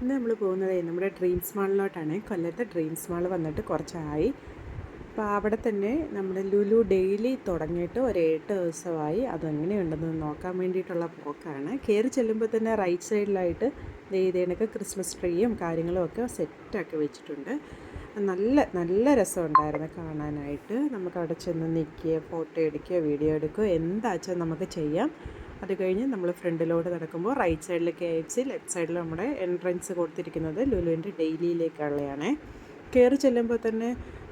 ഇന്ന് നമ്മൾ പോകുന്നത് നമ്മുടെ ഡ്രീംസ് മാളിലോട്ടാണ്. കൊല്ലത്തെ ഡ്രീംസ് മാൾ വന്നിട്ട് കുറച്ചായി. അപ്പോൾ അവിടെ തന്നെ നമ്മുടെ ലുലു ഡെയിലി തുടങ്ങിയിട്ട് ഒരു എട്ട് ദിവസമായി. അതെങ്ങനെയുണ്ടെന്ന് നോക്കാൻ വേണ്ടിയിട്ടുള്ള പോക്കാണ്. കയറി ചെല്ലുമ്പോൾ തന്നെ റൈറ്റ് സൈഡിലായിട്ട് ഇതേണൊക്കെ ക്രിസ്മസ് ട്രീയും കാര്യങ്ങളും ഒക്കെ സെറ്റാക്കി വെച്ചിട്ടുണ്ട്. നല്ല നല്ല രസമുണ്ടായിരുന്നു കാണാനായിട്ട്. നമുക്ക് അവിടെ ചെന്ന് നിൽക്കുക ഫോട്ടോ എടുക്കുക വീഡിയോ എടുക്കുകയോ എന്താച്ചാൽ നമുക്ക് ചെയ്യാം. അത് കഴിഞ്ഞ് നമ്മൾ ഫ്രണ്ടിലോട്ട് നടക്കുമ്പോൾ റൈറ്റ് സൈഡിൽ കെ എഫ് സി ലെഫ്റ്റ് സൈഡിൽ നമ്മുടെ എൻട്രൻസ് കൊടുത്തിരിക്കുന്നത് ലുലുവിന്റെ ഡെയിലിയിലേക്കുള്ളതാണ് കയറി ചെല്ലുമ്പോൾ തന്നെ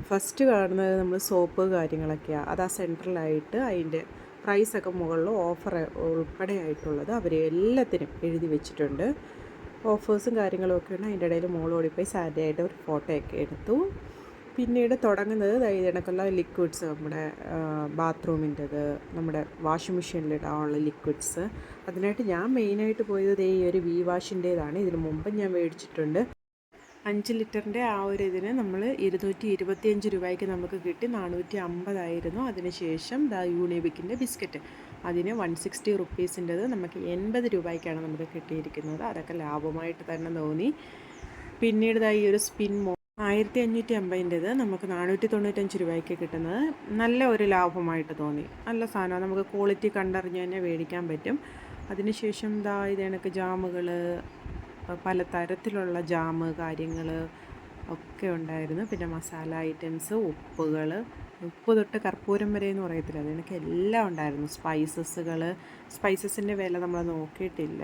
ഫസ്റ്റ് കാണുന്നത് നമ്മൾ സോപ്പ് കാര്യങ്ങളൊക്കെയാണ് അത് ആ സെൻട്രലായിട്ട് അതിന്റെ പ്രൈസൊക്കെ മുകളിൽ ഓഫർ ഉൾപ്പെടെ ആയിട്ടുള്ളത് അവർ എല്ലാത്തിനും എഴുതി വെച്ചിട്ടുണ്ട്. ഓഫേഴ്സും കാര്യങ്ങളും ഒക്കെയാണ്. അതിന്റെ ഇടയിൽ മോളോടിപ്പോയി സാരിയായിട്ട് ഒരു ഫോട്ടോ ഒക്കെ എടുത്തു. പിന്നീട് തുടങ്ങുന്നത് ഇതണക്കുള്ള ലിക്വിഡ്സ് നമ്മുടെ ബാത്റൂമിന്റെത് നമ്മുടെ വാഷിംഗ് മെഷീനിൽ ഇടാനുള്ള ലിക്വിഡ്സ് അതിനായിട്ട് ഞാൻ മെയിനായിട്ട് പോയത് ഈ ഒരു വി വാഷിന്റേതാണ് ഇതിന് മുമ്പ് ഞാൻ മേടിച്ചിട്ടുണ്ട്. അഞ്ച് ലിറ്ററിന്റെ ആ ഒരു ഇതിന് നമ്മൾ ഇരുന്നൂറ്റി ഇരുപത്തിയഞ്ച് രൂപയ്ക്ക് നമുക്ക് കിട്ടി. നാനൂറ്റി അമ്പതായിരുന്നു അതിനുശേഷം ദ യൂണിബിക്കിന്റെ ബിസ്ക്കറ്റ്. അതിന് വൺ സിക്സ്റ്റി റുപ്പീസിന്റെത് നമുക്ക് എൺപത് രൂപയ്ക്കാണ് നമുക്ക് കിട്ടിയിരിക്കുന്നത്. അതൊക്കെ ലാഭമായിട്ട് തന്നെ തോന്നി. പിന്നീട് ഈ ഒരു സ്പിൻ മോ ആയിരത്തി അഞ്ഞൂറ്റി അമ്പതിന്റേത് നമുക്ക് നാനൂറ്റി തൊണ്ണൂറ്റഞ്ച് രൂപയ്ക്ക് കിട്ടുന്നത്. നല്ല ഒരു ലാഭമായിട്ട് തോന്നി. നല്ല സാധനമാണ്. നമുക്ക് ക്വാളിറ്റി കണ്ടറിഞ്ഞ് തന്നെ മേടിക്കാൻ പറ്റും. അതിനുശേഷം ദാ ഇത് കണക്ക് ജാമുകൾ പല തരത്തിലുള്ള ജാമ് കാര്യങ്ങൾ ഒക്കെ ഉണ്ടായിരുന്നു. പിന്നെ മസാല ഐറ്റംസ് ഉപ്പുകൾ ഉപ്പ് തൊട്ട് കർപ്പൂരം വരെ എന്ന് പറയത്തില്ല. അതിനൊക്കെ എല്ലാം ഉണ്ടായിരുന്നു. സ്പൈസസുകൾ സ്പൈസസിന്റെ വില നമ്മൾ നോക്കിയിട്ടില്ല.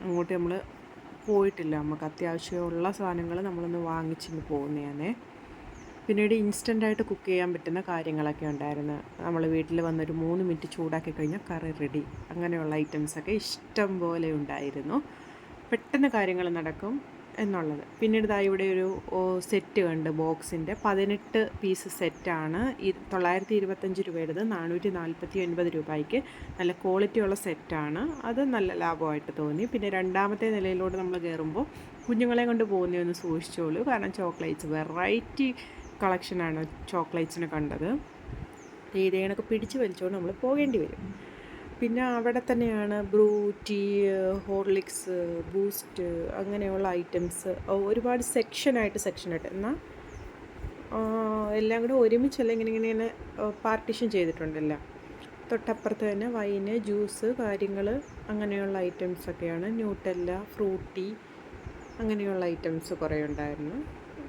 അങ്ങോട്ട് നമ്മൾ പോയിട്ടില്ല. നമുക്ക് അത്യാവശ്യമുള്ള സാധനങ്ങൾ നമ്മളൊന്ന് വാങ്ങിച്ചിങ്ങ് പോകുന്നതാണേ പിന്നീട് ഇൻസ്റ്റന്റായിട്ട് കുക്ക് ചെയ്യാൻ പറ്റുന്ന കാര്യങ്ങളൊക്കെ ഉണ്ടായിരുന്നു. നമ്മൾ വീട്ടിൽ വന്നൊരു മൂന്ന് മിനിറ്റ് ചൂടാക്കി കഴിഞ്ഞാൽ കറി റെഡി അങ്ങനെയുള്ള ഐറ്റംസൊക്കെ ഇഷ്ടം പോലെ ഉണ്ടായിരുന്നു. പെട്ടെന്ന് കാര്യങ്ങൾ നടക്കും. എന്നുള്ളത്. പിന്നീട് ഇതാ ഇവിടെ ഒരു സെറ്റ് കണ്ട് ബോക്സിന്റെ പതിനെട്ട് പീസ് സെറ്റാണ്. ഈ തൊള്ളായിരത്തി ഇരുപത്തഞ്ച് രൂപയുടേത്. നാനൂറ്റി നാൽപ്പത്തി ഒൻപത് രൂപയ്ക്ക് നല്ല ക്വാളിറ്റിയുള്ള സെറ്റാണ്. അത് നല്ല ലാഭമായിട്ട് തോന്നി. പിന്നെ രണ്ടാമത്തെ നിലയിലോട്ട് നമ്മൾ കയറുമ്പോൾ കുഞ്ഞുങ്ങളെ കൊണ്ട് പോകുന്നതൊന്ന് സൂക്ഷിച്ചോളൂ. കാരണം ചോക്ലേറ്റ്സ് വെറൈറ്റി കളക്ഷനാണ് ചോക്ലേറ്റ്സിന് കണ്ടത്. ഇതേ പിടിച്ച് വലിച്ചുകൊണ്ട് നമ്മൾ പോകേണ്ടി വരും. പിന്നെ അവിടെ തന്നെയാണ് ബ്രൂ ടീ ഹോർലിക്സ് ബൂസ്റ്റ് അങ്ങനെയുള്ള ഐറ്റംസ് ഒരുപാട് സെക്ഷനായിട്ട് സെക്ഷനായിട്ട് എന്നാൽ എല്ലാം കൂടെ ഒരുമിച്ചല്ല ഇങ്ങനെ ഇങ്ങനെ തന്നെ പാർട്ടിഷൻ ചെയ്തിട്ടുണ്ടല്ലോ. തൊട്ടപ്പുറത്ത് തന്നെ വൈന് ജ്യൂസ് കാര്യങ്ങൾ അങ്ങനെയുള്ള ഐറ്റംസൊക്കെയാണ് ന്യൂട്ടല്ല ഫ്രൂട്ടി അങ്ങനെയുള്ള ഐറ്റംസ് കുറേ ഉണ്ടായിരുന്നു.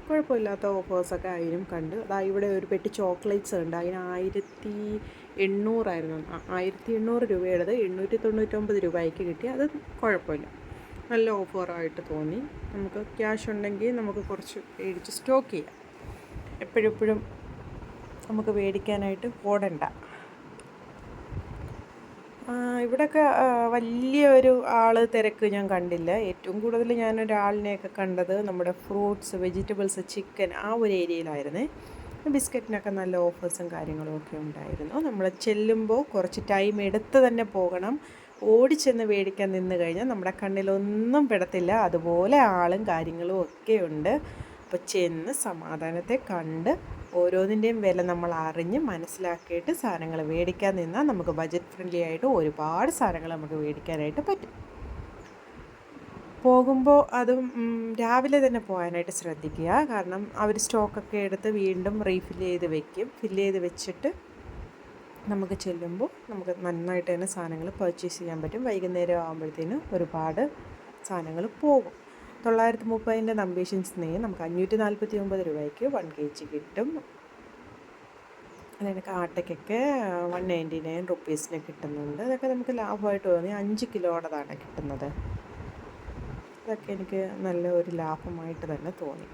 കുഴപ്പമില്ലാത്ത ഓഫേഴ്സൊക്കെ ആയിരം കണ്ട്. അതാ ഇവിടെ ഒരു പെട്ടി ചോക്ലേറ്റ്സ് ഉണ്ട്. അതിന് ആയിരത്തി എണ്ണൂറായിരുന്നു. ആയിരത്തി എണ്ണൂറ് രൂപയുടേത് എണ്ണൂറ്റി തൊണ്ണൂറ്റൊമ്പത് രൂപയ്ക്ക് കിട്ടി. അത് കുഴപ്പമില്ല. നല്ല ഓഫറായിട്ട് തോന്നി. നമുക്ക് ക്യാഷ് ഉണ്ടെങ്കിൽ നമുക്ക് കുറച്ച് മേടിച്ച് സ്റ്റോക്ക് ചെയ്യാം. എപ്പോഴും നമുക്ക് മേടിക്കാനായിട്ട് ഓടണ്ട. ഇവിടെയൊക്കെ വലിയ ഒരു ആൾ തിരക്ക് ഞാൻ കണ്ടില്ല. ഏറ്റവും കൂടുതൽ ഞാൻ ഒരാളിനെയൊക്കെ കണ്ടത് നമ്മുടെ ഫ്രൂട്ട്സ് വെജിറ്റബിൾസ് ചിക്കൻ ആ ഒരു ഏരിയയിലായിരുന്നേ. ബിസ്ക്കറ്റിനൊക്കെ നല്ല ഓഫേഴ്സും കാര്യങ്ങളും ഒക്കെ ഉണ്ടായിരുന്നു. നമ്മൾ ചെല്ലുമ്പോൾ കുറച്ച് ടൈം എടുത്ത് തന്നെ പോകണം. ഓടിച്ചെന്ന് മേടിക്കാൻ നിന്ന് കഴിഞ്ഞാൽ നമ്മുടെ കണ്ണിലൊന്നും പെടത്തില്ല. അതുപോലെ ആളും കാര്യങ്ങളും ഒക്കെ ഉണ്ട്. അപ്പോൾ ചെന്ന് സമാധാനത്തെ കണ്ട് ഓരോന്നിന്റെയും വില നമ്മൾ അറിഞ്ഞ് മനസ്സിലാക്കിയിട്ട് സാധനങ്ങൾ മേടിക്കാൻ നിന്നാൽ നമുക്ക് ബജറ്റ് ഫ്രണ്ട്ലി ആയിട്ട് ഒരുപാട് സാധനങ്ങൾ നമുക്ക് മേടിക്കാനായിട്ട് പറ്റും. പോകുമ്പോൾ അതും രാവിലെ തന്നെ പോകാനായിട്ട് ശ്രദ്ധിക്കുക. കാരണം അവർ സ്റ്റോക്കൊക്കെ എടുത്ത് വീണ്ടും റീഫിൽ ചെയ്ത് വെക്കും. ഫിൽ ചെയ്ത് വെച്ചിട്ട് നമുക്ക് ചെല്ലുമ്പോൾ നമുക്ക് നന്നായിട്ട് തന്നെ സാധനങ്ങൾ പർച്ചേസ് ചെയ്യാൻ പറ്റും. വൈകുന്നേരം ആകുമ്പോഴത്തേനും ഒരുപാട് സാധനങ്ങൾ പോകും. തൊള്ളായിരത്തി മുപ്പതിന്റെ നമ്പേഷൻസ് നെയ്യ് നമുക്ക് അഞ്ഞൂറ്റി നാൽപ്പത്തി ഒമ്പത് രൂപയ്ക്ക് വൺ കെ ജി കിട്ടും. അതിനൊക്കെ ആട്ടയ്ക്കൊക്കെ വൺ നയന്റി നയൻ റുപ്പീസിന് കിട്ടുന്നുണ്ട്. അതൊക്കെ നമുക്ക് ലാഭമായിട്ട് തോന്നി അഞ്ച് കിലോയുടേതാണ് കിട്ടുന്നത്. അതൊക്കെ എനിക്ക് നല്ല ഒരു ലാഭമായിട്ട് തന്നെ തോന്നി.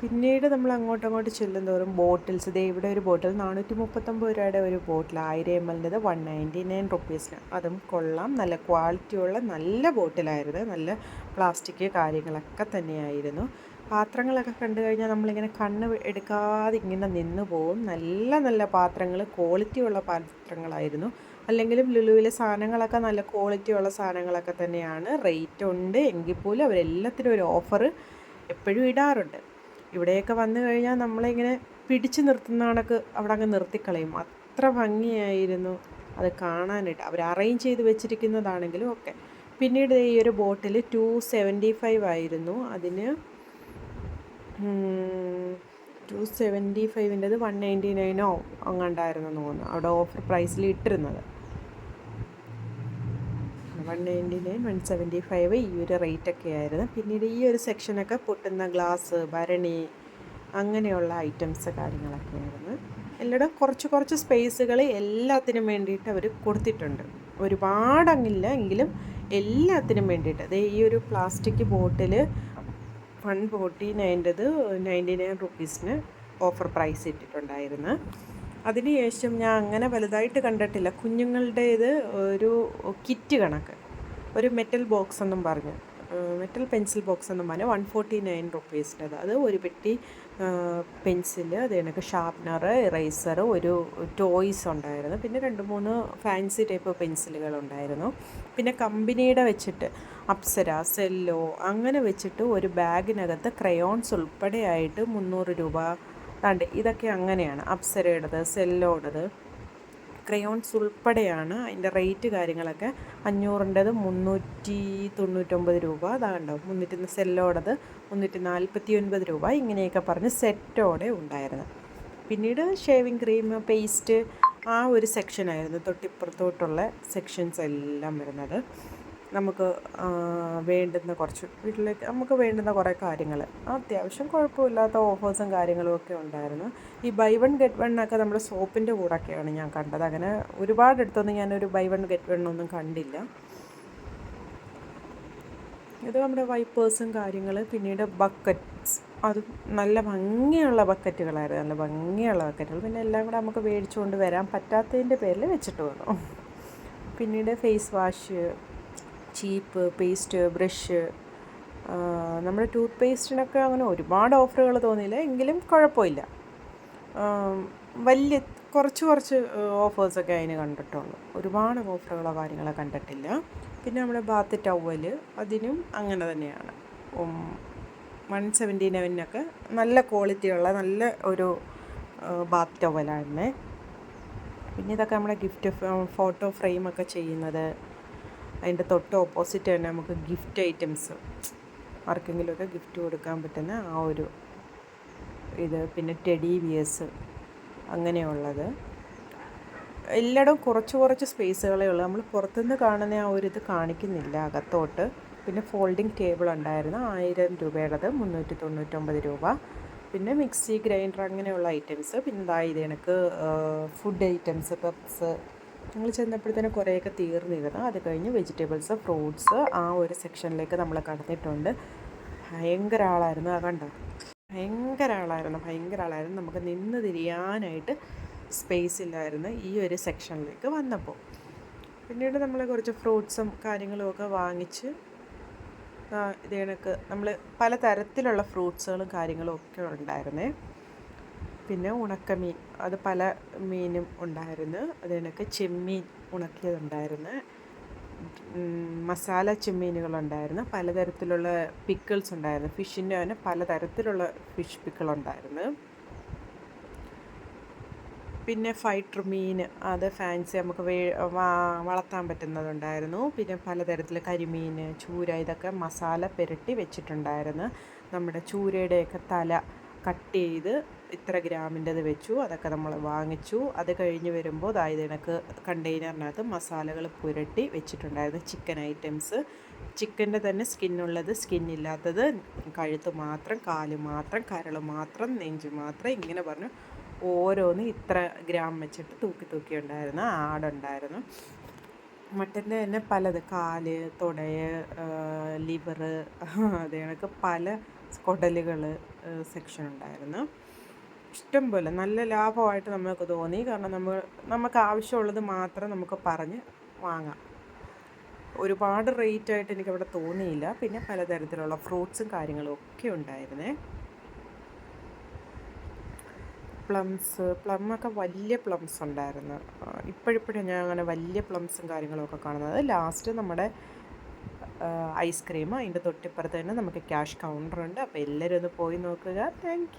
പിന്നീട് നമ്മൾ അങ്ങോട്ടും അങ്ങോട്ട് ചെല്ലുന്തോറും ബോട്ടിൽസ് ഇതേ ഇവിടെ ഒരു ബോട്ടിൽ നാനൂറ്റി മുപ്പത്തൊമ്പത് രൂപയുടെ ഒരു ബോട്ടിൽ ആയിരം എം എല്ലിന്റെത് വൺ നയന്റി നയൻ റുപ്പീസിന് അതും കൊള്ളാം നല്ല ക്വാളിറ്റിയുള്ള നല്ല ബോട്ടിലായിരുന്നു നല്ല പ്ലാസ്റ്റിക് കാര്യങ്ങളൊക്കെ തന്നെയായിരുന്നു. പാത്രങ്ങളൊക്കെ കണ്ടു കഴിഞ്ഞാൽ നമ്മളിങ്ങനെ കണ്ണ് എടുക്കാതെ ഇങ്ങനെ നിന്ന് പോവും. നല്ല നല്ല പാത്രങ്ങൾ ക്വാളിറ്റി ഉള്ള പാത്രങ്ങളായിരുന്നു. അല്ലെങ്കിലും ലുലുവിലെ സാധനങ്ങളൊക്കെ നല്ല ക്വാളിറ്റി ഉള്ള സാധനങ്ങളൊക്കെ തന്നെയാണ്. റേറ്റ് ഉണ്ട്. എങ്കിൽ പോലും അവരെല്ലാത്തിനും ഒരു ഓഫർ എപ്പോഴും ഇടാറുണ്ട്. ഇവിടെയൊക്കെ വന്നു കഴിഞ്ഞാൽ നമ്മളിങ്ങനെ പിടിച്ചു നിർത്തുന്ന കണക്ക് അവിടെ അങ്ങ് നിർത്തിക്കളയും അത്ര ഭംഗിയായിരുന്നു അത് കാണാനായിട്ട്. അവർ അറേഞ്ച് ചെയ്ത് വെച്ചിരിക്കുന്നതാണെങ്കിലും ഒക്കെ. പിന്നീട് ഈ ഒരു ബോട്ടിൽ ടു സെവന്റി ഫൈവ് ആയിരുന്നു. അതിന് ടു സെവന്റി ഫൈവിന്റെത് വൺ നയന്റി നയനോ അങ്ങാണ്ടായിരുന്നു തോന്നുന്നു. അവിടെ ഓഫർ പ്രൈസിൽ ഇട്ടിരുന്നത്. One ninety nine one seventy five ഈ ഒരു റേറ്റൊക്കെ ആയിരുന്നു. പിന്നീട് ഈ ഒരു സെക്ഷനൊക്കെ പൊട്ടുന്ന ഗ്ലാസ് ഭരണി അങ്ങനെയുള്ള ഐറ്റംസ് കാര്യങ്ങളൊക്കെ ആയിരുന്നു. എല്ലായിടും കുറച്ച് കുറച്ച് സ്പേസുകൾ എല്ലാത്തിനും വേണ്ടിയിട്ട് അവർ കൊടുത്തിട്ടുണ്ട്. ഒരുപാടങ്ങില്ല എങ്കിലും എല്ലാത്തിനും വേണ്ടിയിട്ട്. അതേ ഈ ഒരു പ്ലാസ്റ്റിക് ബോട്ടിൽ വൺ ഫോർട്ടി നയന്റത് നയന്റി നയൻ റുപ്പീസിന് ഓഫർ പ്രൈസ് ഇട്ടിട്ടുണ്ടായിരുന്നു അതിനുശേഷം ഞാൻ അങ്ങനെ വലുതായിട്ട് കണ്ടിട്ടില്ല. കുഞ്ഞുങ്ങളുടേത് ഒരു കിറ്റ് കണക്ക്. ഒരു മെറ്റൽ ബോക്സ് എന്നും പറഞ്ഞു മെറ്റൽ പെൻസിൽ ബോക്സ് എന്നും പറഞ്ഞു വൺ ഫോർട്ടി നയൻ റുപ്പീസിന്റെത്. അത് ഒരു പെട്ടി പെൻസിൽ അത് കണക്ക് ഷാർപ്നർ ഇറേസർ ഒരു ടോയ്സ് ഉണ്ടായിരുന്നു. പിന്നെ രണ്ട് മൂന്ന് ഫാൻസി ടൈപ്പ് പെൻസിലുകൾ ഉണ്ടായിരുന്നു. പിന്നെ കമ്പനിയുടെ വെച്ചിട്ട് അപ്സര സെല്ലോ അങ്ങനെ വെച്ചിട്ട് ഒരു ബാഗിനകത്ത് ക്രയോൺസ് ഉൾപ്പെടെയായിട്ട് മുന്നൂറ് രൂപ താണ്ട് ഇതൊക്കെ അങ്ങനെയാണ്. അപ്സരയുടേത് സെല്ലോടത്. ക്രയോൺസ് ഉൾപ്പെടെയാണ് അതിന്റെ റേറ്റ് കാര്യങ്ങളൊക്കെ അഞ്ഞൂറിന്റെത് മുന്നൂറ്റി തൊണ്ണൂറ്റൊമ്പത് രൂപ. അതാണ്ടോ മുന്നൂറ്റി സെല്ലോടത് മുന്നൂറ്റി നാൽപ്പത്തി ഒൻപത് രൂപ. ഇങ്ങനെയൊക്കെ പറഞ്ഞ് സെറ്റോടെ ഉണ്ടായിരുന്നു. പിന്നീട് ഷേവിങ് ക്രീം പേസ്റ്റ് ആ ഒരു സെക്ഷനായിരുന്നു തൊട്ടിപ്പുറത്തോട്ടുള്ള സെക്ഷൻസ് എല്ലാം വരുന്നത്. നമുക്ക് വേണ്ടുന്ന കുറച്ച് വീട്ടിലേക്ക് നമുക്ക് വേണ്ടുന്ന കുറേ കാര്യങ്ങൾ അത്യാവശ്യം കുഴപ്പമില്ലാത്ത ഓഫേഴ്സും കാര്യങ്ങളും ഒക്കെ ഉണ്ടായിരുന്നു. ഈ ബൈ വൺ ഗെറ്റ് വൺ ഒക്കെ നമ്മുടെ സോപ്പിന്റെ കൂടൊക്കെയാണ് ഞാൻ കണ്ടത്. അങ്ങനെ ഒരുപാട് അടുത്തൊന്നും ഞാനൊരു ബൈ വൺ ഗെറ്റ് വൺ ഒന്നും കണ്ടില്ല. ഇത് നമ്മുടെ വൈപ്പേഴ്സും കാര്യങ്ങൾ പിന്നീട് ബക്കറ്റ്സ്. അത് നല്ല ഭംഗിയുള്ള ബക്കറ്റുകളായിരുന്നു. നല്ല ഭംഗിയുള്ള ബക്കറ്റുകൾ. പിന്നെ എല്ലാം കൂടെ നമുക്ക് മേടിച്ചുകൊണ്ട് വരാൻ പറ്റാത്തതിന്റെ പേരിൽ വെച്ചിട്ട് വന്നു. പിന്നീട് ഫേസ് വാഷ് ചീപ്പ് പേസ്റ്റ് ബ്രഷ് നമ്മുടെ ടൂത്ത് പേസ്റ്റിനൊക്കെ അങ്ങനെ ഒരുപാട് ഓഫറുകൾ തോന്നിയില്ല. എങ്കിലും കുഴപ്പമില്ല. വലിയ കുറച്ച് കുറച്ച് ഓഫേഴ്സൊക്കെ അതിന് കണ്ടിട്ടുള്ളൂ. ഒരുപാട് ഓഫറുകളോ കാര്യങ്ങളോ കണ്ടിട്ടില്ല. പിന്നെ നമ്മുടെ ബാത്ത് ടവൽ അതിനും അങ്ങനെ തന്നെയാണ്. വൺ സെവന്റി നയനൊക്കെ നല്ല ക്വാളിറ്റിയുള്ള നല്ല ഒരു ബാത്ത് ടവലായിരുന്നേ. പിന്നെ ഇതൊക്കെ നമ്മുടെ ഗിഫ്റ്റ് ഫോട്ടോ ഫ്രെയിമൊക്കെ ചെയ്യുന്നത്. അതിന്റെ തൊട്ട് ഓപ്പോസിറ്റ് തന്നെ നമുക്ക് ഗിഫ്റ്റ് ഐറ്റംസ് ആർക്കെങ്കിലുമൊക്കെ ഗിഫ്റ്റ് കൊടുക്കാൻ പറ്റുന്ന ആ ഒരു ഇത്. പിന്നെ ടെഡി വിയേഴ്സ് അങ്ങനെയുള്ളത്. എല്ലായിടവും കുറച്ച് കുറച്ച് സ്പേസുകളേ ഉള്ളൂ. നമ്മൾ പുറത്തുനിന്ന് കാണുന്ന ആ ഒരു ഇത് കാണിക്കുന്നില്ല അകത്തോട്ട്. പിന്നെ ഫോൾഡിംഗ് ടേബിൾ ഉണ്ടായിരുന്നു. ആയിരം രൂപയുടേത് മുന്നൂറ്റി തൊണ്ണൂറ്റൊമ്പത് രൂപ. പിന്നെ മിക്സി ഗ്രൈൻഡർ അങ്ങനെയുള്ള ഐറ്റംസ് പിന്നെ ഇതാ ഇത് ഫുഡ് ഐറ്റംസ് പപ്സ് ഞങ്ങൾ ചെന്നപ്പോഴത്തേനും കുറേയൊക്കെ തീർന്നിരുന്നു അത് കഴിഞ്ഞ് വെജിറ്റബിൾസ് ഫ്രൂട്ട്സ് ആ ഒരു സെക്ഷനിലേക്ക് നമ്മൾ കടന്നിട്ടുണ്ട്. ഭയങ്കര ആളായിരുന്നു. ആ കണ്ടോ? ഭയങ്കര ആളായിരുന്നു. ഭയങ്കര ആളായിരുന്നു. നമുക്ക് നിന്ന് തിരിയാനായിട്ട് സ്പേസ് ഇല്ലായിരുന്നു ഈ ഒരു സെക്ഷനിലേക്ക് വന്നപ്പോൾ പിന്നീട് നമ്മൾ കുറച്ച് ഫ്രൂട്ട്സും കാര്യങ്ങളുമൊക്കെ വാങ്ങിച്ച് ഇതേ നമ്മൾ പല തരത്തിലുള്ള ഫ്രൂട്ട്സുകളും കാര്യങ്ങളും ഒക്കെ ഉണ്ടായിരുന്നേ. പിന്നെ ഉണക്കമീൻ. അത് പല മീനും ഉണ്ടായിരുന്നു. അത് കണക്ക് ചെമ്മീൻ ഉണക്കിയതുണ്ടായിരുന്നു. മസാല ചെമ്മീനുകളുണ്ടായിരുന്നു. പലതരത്തിലുള്ള പിക്കിൾസ് ഉണ്ടായിരുന്നു. ഫിഷിന്റെ തന്നെ പലതരത്തിലുള്ള ഫിഷ് പിക്കിളുണ്ടായിരുന്നു. പിന്നെ ഫൈറ്റർ മീൻ അത് ഫാൻസി നമുക്ക് വേ വളർത്താൻ പറ്റുന്നതുണ്ടായിരുന്നു. പിന്നെ പലതരത്തിൽ കരിമീൻ ചൂര ഇതൊക്കെ മസാല പുരട്ടി വെച്ചിട്ടുണ്ടായിരുന്നു. നമ്മുടെ ചൂരയുടെയൊക്കെ തല കട്ട് ചെയ്ത് ഇത്ര ഗ്രാമിന്റെത് വെച്ചു അതൊക്കെ നമ്മൾ വാങ്ങിച്ചു. അത് കഴിഞ്ഞ് വരുമ്പോൾ അതായത് എനിക്ക് കണ്ടെയ്നറിനകത്ത് മസാലകൾ പുരട്ടി വെച്ചിട്ടുണ്ടായിരുന്നു ചിക്കൻ ഐറ്റംസ്. ചിക്കന്റെ തന്നെ സ്കിന്നുള്ളത് സ്കിന്നില്ലാത്തത് കഴുത്ത് മാത്രം കാൽ മാത്രം കരൾ മാത്രം നെഞ്ച് മാത്രം ഇങ്ങനെ പറഞ്ഞു ഓരോന്ന് ഇത്ര ഗ്രാം വെച്ചിട്ട് തൂക്കി തൂക്കി ഉണ്ടായിരുന്നു ആടുണ്ടായിരുന്നു. മട്ടന്റെ തന്നെ പലത് കാൽ തുടയ് ലിവർ അത് കണക്ക് പല കുടലുകൾ സെക്ഷൻ ഉണ്ടായിരുന്നു ഇഷ്ടം പോലെ നല്ല ലാഭമായിട്ട് നമുക്ക് തോന്നി. കാരണം നമ്മൾ നമുക്ക് ആവശ്യമുള്ളത് മാത്രം നമുക്ക് പറഞ്ഞ് വാങ്ങാം. ഒരുപാട് റേറ്റ് ആയിട്ട് എനിക്കവിടെ തോന്നിയില്ല. പിന്നെ പലതരത്തിലുള്ള ഫ്രൂട്ട്സും കാര്യങ്ങളും ഒക്കെ ഉണ്ടായിരുന്നേ. പ്ലംസ് പ്ലമ്മൊക്കെ വലിയ പ്ലംസ് ഉണ്ടായിരുന്നു. ഇപ്പോഴിപ്പോഴും ഞാൻ അങ്ങനെ വലിയ പ്ലംസും കാര്യങ്ങളൊക്കെ കാണുന്നത്. ലാസ്റ്റ് നമ്മുടെ ഐസ്ക്രീം അതിന്റെ തൊട്ടിപ്പുറത്ത് തന്നെ നമുക്ക് ക്യാഷ് കൗണ്ടറുണ്ട് അപ്പോൾ എല്ലാവരും ഒന്ന് പോയി നോക്കുക. താങ്ക്